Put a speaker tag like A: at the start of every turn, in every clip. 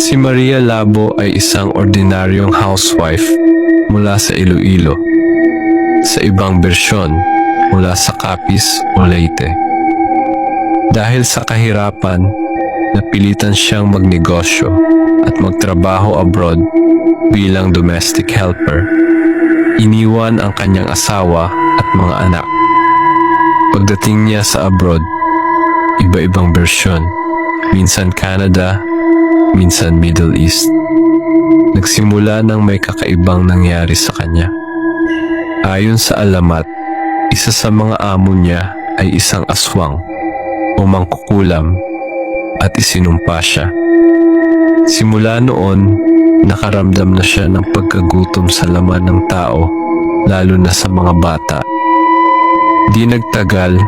A: Si Maria Labo ay isang ordinaryong housewife mula sa Iloilo. Sa ibang bersyon, mula sa Capiz o Leyte. Dahil sa kahirapan, napilitan siyang magnegosyo at magtrabaho abroad bilang domestic helper. Iniwan ang kanyang asawa at mga anak. Pagdating niya sa abroad, iba-ibang bersyon. Minsan Canada, minsan Middle East. Nagsimula nang may kakaibang nangyari sa kanya. Ayon sa alamat, isa sa mga amo niya ay isang aswang o mangkukulam at isinumpa siya. Simula noon, nakaramdam na siya ng pagkagutom sa laman ng tao, lalo na sa mga bata. Di nagtagal,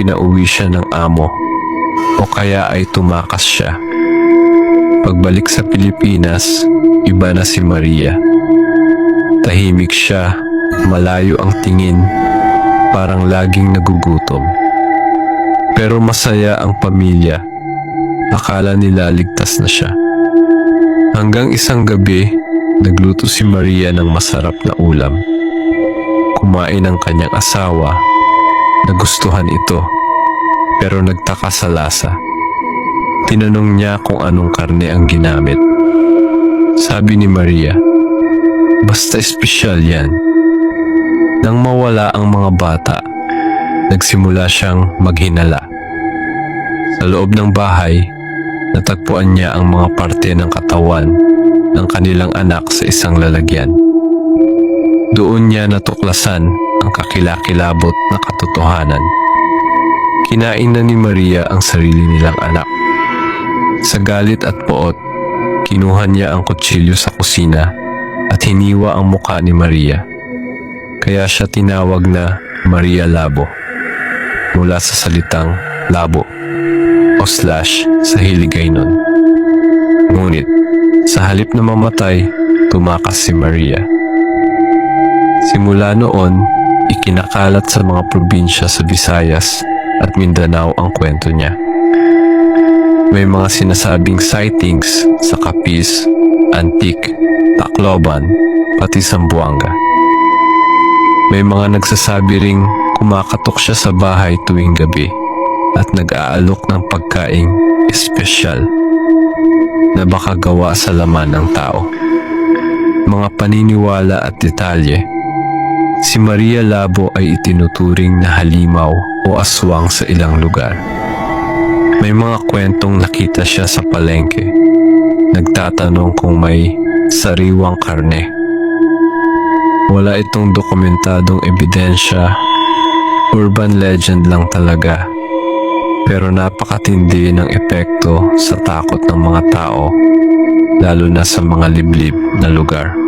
A: pinauwi siya ng amo o kaya ay tumakas siya. Pagbalik sa Pilipinas, iba na si Maria. Tahimik siya, malayo ang tingin, parang laging nagugutom. Pero masaya ang pamilya. Akala nila ligtas na siya. Hanggang isang gabi, nagluto si Maria ng masarap na ulam. Kumain ang kanyang asawa. Nagustuhan ito, pero nagtaka sa lasa. Tinanong niya kung anong karne ang ginamit. Sabi ni Maria, basta espesyal yan. Nang mawala ang mga bata, nagsimula siyang maghinala. Sa loob ng bahay, natagpuan niya ang mga parte ng katawan ng kanilang anak sa isang lalagyan. Doon niya natuklasan ang kakilakilabot na katotohanan. Kinain na ni Maria ang sarili nilang anak. Sa galit at poot, kinuha niya ang kutsilyo sa kusina at hiniwa ang muka ni Maria. Kaya siya tinawag na Maria Labo mula sa salitang labo o slash sa Hiligaynon. Ngunit sa halip na mamatay, tumakas si Maria. Simula noon, ikinakalat sa mga probinsya sa Visayas at Mindanao ang kwento niya. May mga sinasabing sightings sa Capiz, Antique, Tacloban, pati Zamboanga. May mga nagsasabi ring kumakatok siya sa bahay tuwing gabi at nag-aalok ng pagkaing espesyal na baka gawa sa laman ng tao. Mga paniniwala at detalye Si Maria Labo ay itinuturing na halimaw o aswang sa ilang lugar. May mga kwentong nakita siya sa palengke. Nagtatanong kung may sariwang karne. Wala itong dokumentadong ebidensya. Urban legend lang talaga. Pero napakatindi ng epekto sa takot ng mga tao, lalo na sa mga liblib na lugar.